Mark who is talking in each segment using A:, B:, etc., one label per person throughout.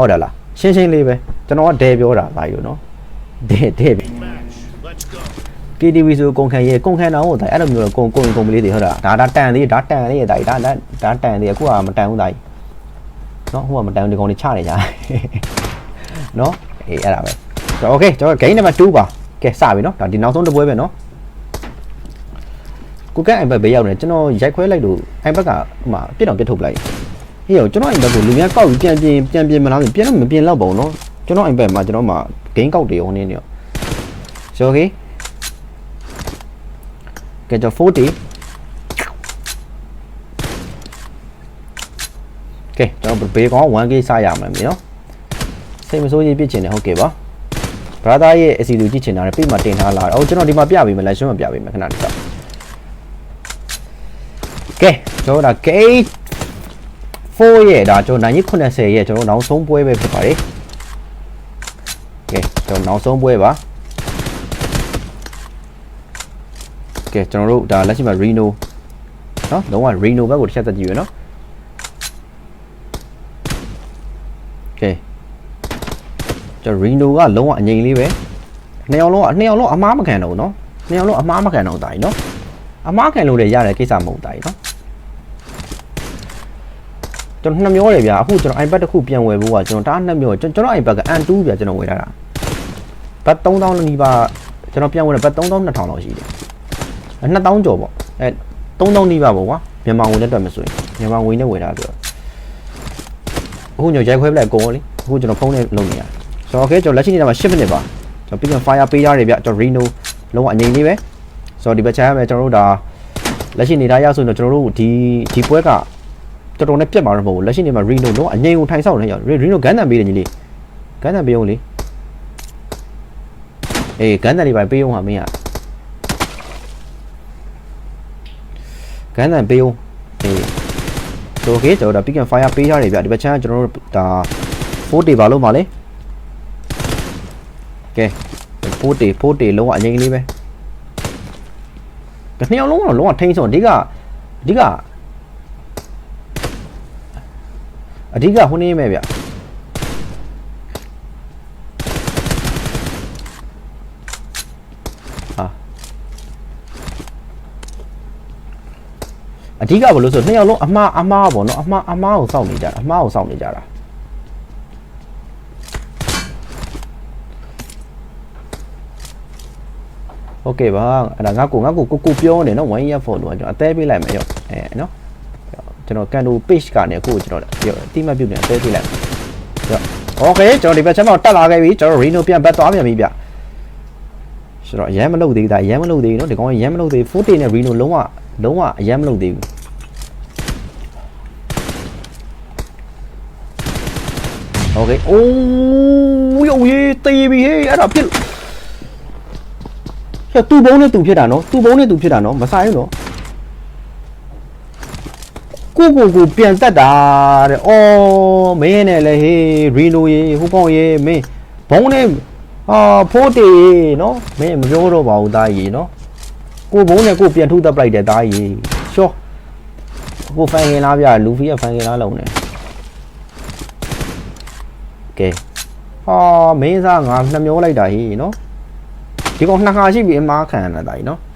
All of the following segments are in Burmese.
A: ဟုတ်တယ်လားရှင်းရှင်းလေးပဲကျွန်တော်ကဒဲပြောတာဒါယူနော်ဒဲဒဲပဲ
B: Match. Let's go.
A: KTV ဆိုကုန်ခံရဲကုန်ခံတောင်ဟိုဒါအဲ့လိုမျိုးကုန်ကုန်ကုန်ပလေးတွေဟုတ်တာဒါဒါတန်သေးဒါတန်သေးဒါဒါဒါဒါတန်သေးအခုကမတန်ဘူးဒါကြီးနော်ဟိုကမတန်ဘူးဒီကောင်တွေချနေကြနော်အေးအဲ့ဒါပဲဆိုတော့ okay ကျွန်တော် game number 2ပါကဲစပြီနော်ဒါဒီနောက်ဆုံးတစ်ပွဲပဲနော်ကိုကအိုင်ဘက်ဘေးရောက်နေကျွန်တော်ရိုက်ခွဲလိုက်လို့အိုင်ဘက်ကဟိုမှာပြစ်တော့ပြစ်ထုတ်ပလိုက် ဟေးရောကျွန်တော်အိုင်ဘက်ကိုလူများကောက်ပြီးပြန်ပြင်ပြန်ပြင်မလားပြန်တော့မပြင်တော့ပါဘူးနော်ကျွန်တော်အိုင်ဘက်မှာကျွန်တော်မှာ game ကောက်တွေဟိုနေနေရောဆို okay ကဲကျွန်တော်40ကဲကျွန်တော်ဘေးကောင် 1k စားရမှာမြေနော်စိတ်မဆိုးကြီးပြစ်ချင်တယ်ဟုတ်ကဲ့ပါ brother ရဲ့ AC2 ကြည့်ချင်တာလည်းပြမှာတင်ထားလာတယ်အော်ကျွန်တော်ဒီမှာပြပေးမယ်လိုက်ရှင်းမပြပေးမယ်ခဏတစ်ချက်ကဲကျွန်တော်ဒါ gate 4ရဲ့ဒါကျွန်တော်နိုင်ကြီး80ရဲ့ကျွန်တော်နောက်ဆုံးပွဲပဲဖြစ်ပါတယ်ကဲကျွန်တော်နောက်ဆုံးပွဲပါကဲကျွန်တော်တို့ဒါလက်ရှိမှာ Reno နော်လုံးဝ Reno ဘက်ကိုတစ်ချက်သက်ကြည့်ရနော်ကဲကျွန်တော် Reno ကလုံးဝအငြိမ်လေးပဲနှစ်ယောက်လုံးကနှစ်ယောက်လုံးအမားမခံတော့ဘူးနော်နှစ်ယောက်လုံးအမားမခံတော့ဘူးတာကြီးနော်အမားခံလို့လည်းရတဲ့ကိစ္စမဟုတ်တာကြီးနော် ကျွန်တော်နှစ်မျိုးတယ်ဗျာအခုကျွန်တော် iPad တစ်ခုပြန်ဝယ်ဖို့ကကျွန်တော်တားနှစ်မျိုးကျွန်တော် iPad က N2 ဗျာကျွန်တော်ဝယ်ထားတာဘတ်3000နီးပါးကျွန်တော်ပြန်ဝယ်တယ်ဘတ်3200လောက်ရှိတယ်2000ကျော်ပေါ့အဲ3000နီးပါးပေါ့ကွာမြန်မာငွေနဲ့တွက်မဆိုရင်မြန်မာငွေနဲ့ဝယ်ထားဆိုတော့အခုညရိုက်ခွဲပလိုက်ကုန်ရောလေအခုကျွန်တော်ဖုန်းနဲ့လုပ်နေရဆိုတော့ okay ကျွန်တော်လက်ရှိနေတာမှာ10မိနစ်ပါကျွန်တော်ပြီးရင် fire ပေးရတယ်ဗျကျွန်တော် Reno လုံးဝအငြိမ်လေးပဲဆိုတော့ဒီဘက်ချမ်းရမယ်ကျွန်တော်တို့ဒါလက်ရှိနေတာရဆိုရင်တော့ကျွန်တော်တို့ဒီဒီပွဲက တော်တော်နဲ့ပြတ်မှာတော့မဟုတ်ဘူးလက်ရှိနေမှာ Reno လုံးဝအငြိမ်ကိုထိုင်ဆောက်နေရ Reno ဂန်းတန်ပေးတယ်ညီလေးဂန်းတန်ပေးအောင်လေအေးဂန်းတန်လေးပါပေးအောင်ဟာမင်းကဂန်းတန်ပေးအောင်အေးဆို okay ကျွန်တော်တို့ဒါ pick and fire ပေးထားတယ်ဗျဒီဘက်ချမ်းကကျွန်တော်တို့ဒါ40ပါလို့ပါလေကဲ40 40လုံးဝအငြိမ်လေးပဲတစ်နှစ်ယောက်လုံးကတော့လုံးဝထိန်းဆုံးအဓိကအဓိက အဓိကဟိုနေမဲ့ဗျဟာအဓိကဘယ်လို့ဆိုနှစ်ယောက်လုံးအမှားအမှားပေါ့နော်အမှားအမှားကိုစောင့်နေကြတာအမှားကိုစောင့်နေကြတာโอเคပါအဲ့ဒါငါကိုငါကိုကိုကိုပြောနေနော် one year for လို့ကျွန်တော်အသေးပေးလိုက်မယ်ရောအဲနော် ကျွန်တော်ကန်တို page ကနေအခုကျွန်တော်ပြောအတိမတ်ပြုတ်နေအသေးသေးလိုက်ရောโอเคကျွန်တော်ဒီဘက်ချက်မှာတက်လာခဲ့ပြီကျွန်တော် Reno ပြန်ဘက်သွားပြန်ပြီဗျဆိုတော့အရန်မလုပ်သေးဘူးဒါအရန်မလုပ်သေးဘူးเนาะဒီကောင်အရန်မလုပ်သေးဘူး40နဲ့ Reno လုံးဝလုံးဝအရန်မလုပ်သေးဘူးโอเคအိုးယောရေးတေးပြီဟေးအဲ့ဒါဖြစ်ဟဲ့သူ့ဘုံနဲ့သူဖြစ်တာနော်သူ့ဘုံနဲ့သူဖြစ်တာနော်မဆိုင်ဘူးနော် ကိုကိုကိုပြန်တက်တာတဲ့။အော်မင်းနဲ့လေဟေးရီနိုရေဟိုကောင်ရေမင်းဘုံနဲ့ဟာဖိုးတေနော်မင်းမပြောတော့ပါဘူးသားကြီးနော်။ကိုဘုံနဲ့ကိုပြန်ထုတ်တက်ပလိုက်တဲ့သားကြီး။ရှော့ကိုဖန်ခင်လားဗျာလူဖီကဖန်ခင်လားလုံးနေ။ကဲဟာမင်းစားငါနှမျောလိုက်တာဟေးနော်။ဒီကောင်နှစ်ခါရှိပြီအမားခံရတာသားကြီးနော်။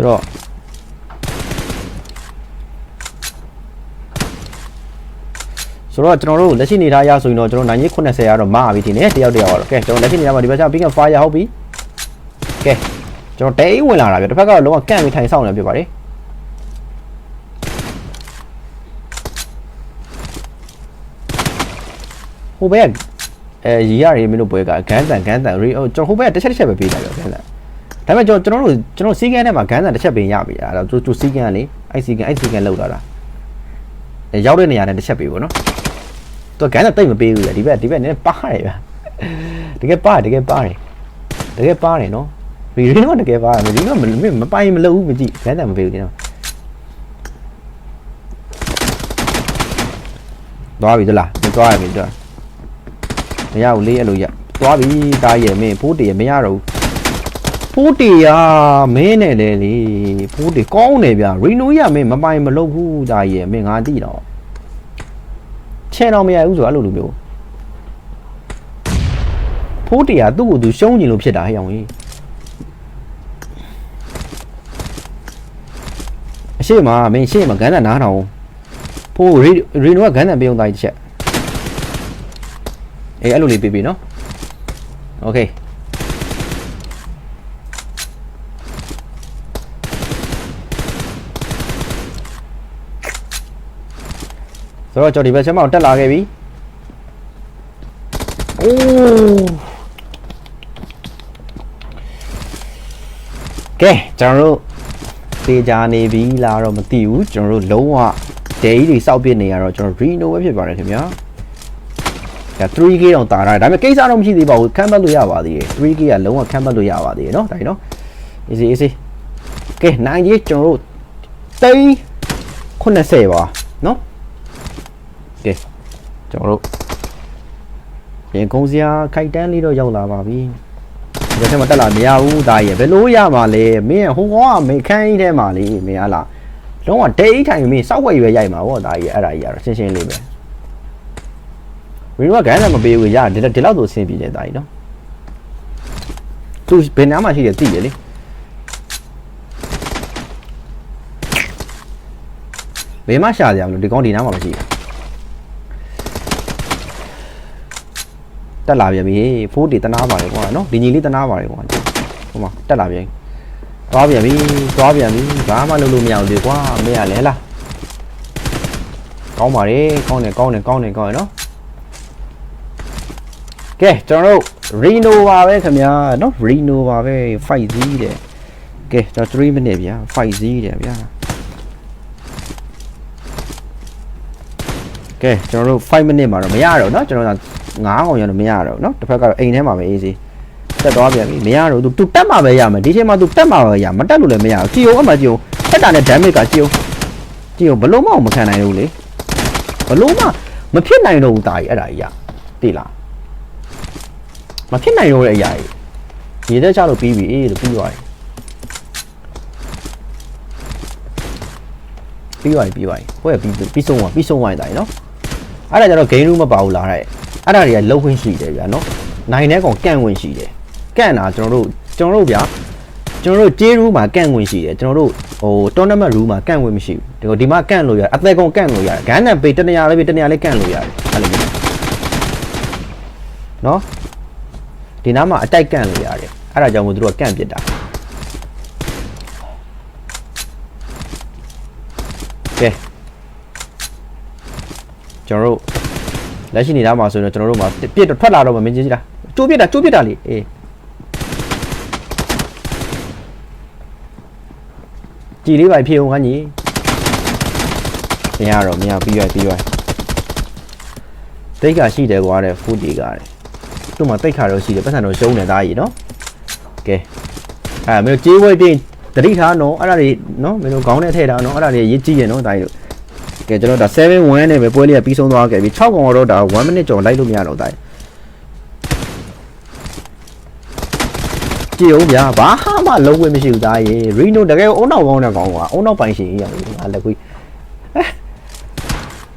A: ဆိုတော့ဆိုတော့ကျွန်တော်တို့လက်ရှိနေထားရဆိုရင်တော့ကျွန်တော်နိုင်ကြီး80ရတော့မာပြီဒီနေ့တယောက်တယောက်ကတော့ကဲကျွန်တော်လက်ရှိနေထားမှာဒီဘက်က Big and Fire ဟုတ်ပြီကဲကျွန်တော်တဲဝင်လာတာပြတစ်ဖက်ကတော့လုံးဝကန့်ပြီးထိုင်ဆောင်နေပြပါတယ်ဟိုဘက်ကအဲရီရရီမင်းတို့ပွဲကဂန်းတန်ဂန်းတန်ရီကျွန်တော်ဟိုဘက်ကတစ်ချက်တစ်ချက်ပဲပေးလိုက်တော့ဂန်းတန် ဒါပေမဲ့ကျွန်တော်ကျွန်တော်တို့ကျွန်တော်စီးကန်းထဲမှာဂန်းဆန်တစ်ချက်ပင်ရပြီအဲ့ဒါသူသူစီးကန်းလေအဲ့စီးကန်းအဲ့စီးကန်းလောက်လာတာအဲရောက်တဲ့နေရာနဲ့တစ်ချက်ပေးပေါ့နော်သူကဂန်းဆန်တိတ်မပေးဘူးလေဒီဘက်ဒီဘက်နည်းပါတယ်ဗျာတကယ်ပါတယ်တကယ်ပါတယ်တကယ်ပါတယ်နော်ရီရီတော့တကယ်ပါတယ်ရီတော့မမပိုင်မလုပ်ဘူးမကြည့်ဂန်းဆန်မပေးဘူးဒီတော့သွားပြီသလားမသွားရပြီတော့မရဘူးလေးအဲ့လိုရသွားပြီတားရမင်းဖိုးတရမရတော့ဘူး ဖိုးတီယာမင်းနဲ့လေလေဖိုးတီကောင်းတယ်ဗျာရီနိုရမင်းမပိုင်မလုပ်ဘူးဒါကြီးရမင်းငါတိတော့ချဲတော့မရဘူးဆိုအဲ့လိုလိုမျိုးဖိုးတီယာသူ့ကိုသူရှုံးကျင်လို့ဖြစ်တာဟဲ့အောင်ကြီးအရှိမမင်းရှေ့မှာဂန်းတန်နားထောင်ဖိုးရီရီနိုကဂန်းတန်ပြုံးသားတစ်ချက်အေးအဲ့လိုလေးပြေးပြေးနော်โอเค ဆိုတော့ကျွန်တော်ဒီဘက်ချက်မောက်တက်လာခဲ့ပြီအိုးကဲကျွန်တော်တို့သေချာနေပြီလားတော့မသိဘူးကျွန်တော်တို့လုံးဝဒဲကြီးတွေစောက်ပစ်နေရတော့ကျွန်တော် reno ပဲဖြစ်ပါတယ်ခင်ဗျာဒါ 3k တောင်တာရတယ်ဒါပေမဲ့ကိစ္စတော့မရှိသေးပါဘူးခံပတ်လို့ရပါသေးတယ် 3k ကလုံးဝခံပတ်လို့ရပါသေးတယ်เนาะဒါကြီးเนาะ easy easy ကဲနိုင်ကြီးကျွန်တော်တို့တိန်း80ပါเนาะ ကဲ ကျွန်တော်တို့ပြင်ကုန်းစရာခိုက်တန်းလေးတော့ရောက်လာပါပြီဒီထဲမှာတက်လာမရဘူးဒါကြီးဘယ်လိုရမှာလဲမင်းဟိုကောင်ကမေခန်းကြီးထဲမှာလေမင်းဟာလားလုံးဝဒိတ်ထိုင်မင်းစောက်ဝဲရွယ်ရိုက်မှာဗောဒါကြီးအဲ့ဒါကြီးကတော့ရှင်းရှင်းလေးပဲဝင်းကဂန်းလည်းမပေးဘူးရဒီဒီလောက်ဆိုအဆင်ပြေတယ်ဒါကြီးနော်သူဘယ်နားမှာရှိတယ်သိရလေဘယ်မှာရှာကြမလို့ဒီကောင်ဒီနားမှာမရှိဘူး တက်လာပြန်ပြီဖိုးတီတနာပါလေကွာနော်ဒီညီလေးတနာပါလေကွာဟိုမှာတက်လာပြန်သွားပြန်ပြီသွားပြန်ပြီဘာမှလုပ်လို့မရဘူးလေကွာမေးရလဲလားကောင်းပါလေကောင်းတယ်ကောင်းတယ်ကောင်းတယ်ကောင်းတယ်နော်ကဲကျွန်တော်တို့ Reno ပါပဲခင်ဗျာနော် Reno ပါပဲ 5Z တဲ့ကဲကျွန်တော်3 minute ဗျာ 5Z တဲ့ဗျာကဲကျွန်တော်တို့5 minute မှာတော့မရတော့เนาะကျွန်တော် က9အောင်ရတော့မရတော့เนาะတစ်ဖက်ကတော့အိမ်ထဲမှာပဲအေးစေးတက်သွားပြန်ပြီမရတော့ तू သူတက်မှာပဲရမယ်ဒီချိန်မှာ तू တက်မှာပဲရမတက်လို့လည်းမရဘူးကြည်ုံအမှကြည်ုံတက်တာနဲ့ damage ကကြည်ုံကြည်ုံဘလို့မှမခံနိုင်ဘူးလေဘလို့မှမဖြစ်နိုင်တော့ဘူးတာကြီးအဲ့ဒါကြီးရသိလားမဖြစ်နိုင်တော့တဲ့အရာကြီးရေသက်ချလို့ပြီးပြီအေးလို့ပြီးသွားပြီပြီးသွားပြီပြီးသွားပြီဟိုကပြီးပြီးဆုံးသွားပြီးဆုံးသွားရင်တာကြီးနော်အဲ့ဒါကြတော့ gain room မပါဘူးလားတဲ့ အဲ့ဒါတွေကလုံခွင့်ရှိတယ်ဗျာနော်နိုင်တဲ့ကောင်ကန့်ဝင်ရှိတယ်ကန့်တာကျွန်တော်တို့ကျွန်တော်တို့ဗျာကျွန်တော်တို့ J room မှာကန့်ဝင်ရှိတယ်ကျွန်တော်တို့ဟို tournament room မှာကန့်ဝင်မရှိဘူးဒီကောင်ဒီမှာကန့်လို့ရတယ်အသက်ကောင်ကန့်လို့ရတယ်ဂန်းနံပေတနေရာလေးပေတနေရာလေးကန့်လို့ရတယ်အဲ့လိုမျိုးနော်ဒီနားမှာအတိုက်ကန့်လို့ရတယ်အဲ့ဒါကြောင့်မို့သူတို့ကကန့်ပစ်တာကဲကျွန်တော်တို့ လက်ရှိနေတာမှာဆိုရင်တော့ကျွန်တော်တို့မှာပြစ်တော့ထွက်လာတော့မှမင်းကြီးကြီးလားကျိုးပြစ်တာကျိုးပြစ်တာလေအေးကြည်လေးပါဖြေအောင်ခန်းကြီးမရတော့မရပြီးရပြီးရတိတ်ခါရှိတယ်ကွာတဲ့ဖူးတီကတဲ့သူ့မှာတိတ်ခါတော့ရှိတယ်ပတ်စံတော့ရှုံးနေသားကြီးနော်ကဲအဲမင်းတို့ကြေးဝဲတင်တတိထားနော်အဲ့ဒါတွေနော်မင်းတို့ခေါင်းနဲ့ထည့်ထားနော်အဲ့ဒါတွေရေးကြည့်ရနော်ဒါကြီးတို့ ကဲကျွန်တော်ဒါ7-1နဲ့ပဲပွဲလေးကပြီးဆုံးသွားခဲ့ပြီ6ကောင်တော့ဒါ1 minute ကျော်လိုက်လို့မရတော့တိုင်းကြည့်အောင်ဗျာဘာမှလုံးဝမရှိဘူးသားရေရီနိုတကယ်အုံနောက်ကောင်းတဲ့ကောင်ကအုံနောက်ပိုင်ရှင်ကြီးရောငါလက်ကွေးအဲ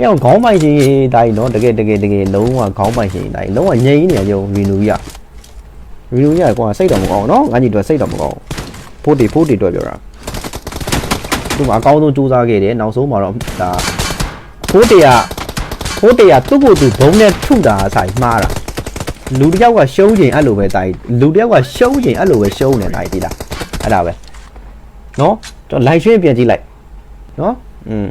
A: ရောခေါင်းပိုင်ရှင်ကြီးတိုင်းနော်တကယ်တကယ်တကယ်လုံးဝခေါင်းပိုင်ရှင်ကြီးတိုင်းလုံးဝငြိမ်နေရုံရီနိုကြီးကရီနိုကြီးကကွာစိတ်တော်မကောင်းနော်ငါညီတို့စိတ်တော်မကောင်းဖိုးတီဖိုးတီတော့ပြောတာသူ့မှာအကောင်းဆုံးစူးစမ်းခဲ့တယ်နောက်ဆုံးမှာတော့ဒါ ဖိုးတရာဖိုးတရာသူ့ကိုယ်သူဘုံနဲ့ထုတာဆိုင်မှားတာလူတစ်ယောက်ကရှုံးချိန်အဲ့လိုပဲတာကြီးလူတစ်ယောက်ကရှုံးချိန်အဲ့လိုပဲရှုံးနေတာကြီးဒီလားအဲ့ဒါပဲနော်ကျွန်တော်လိုက်ရွှေ့ပြန်ကြည့်လိုက်နော်อืม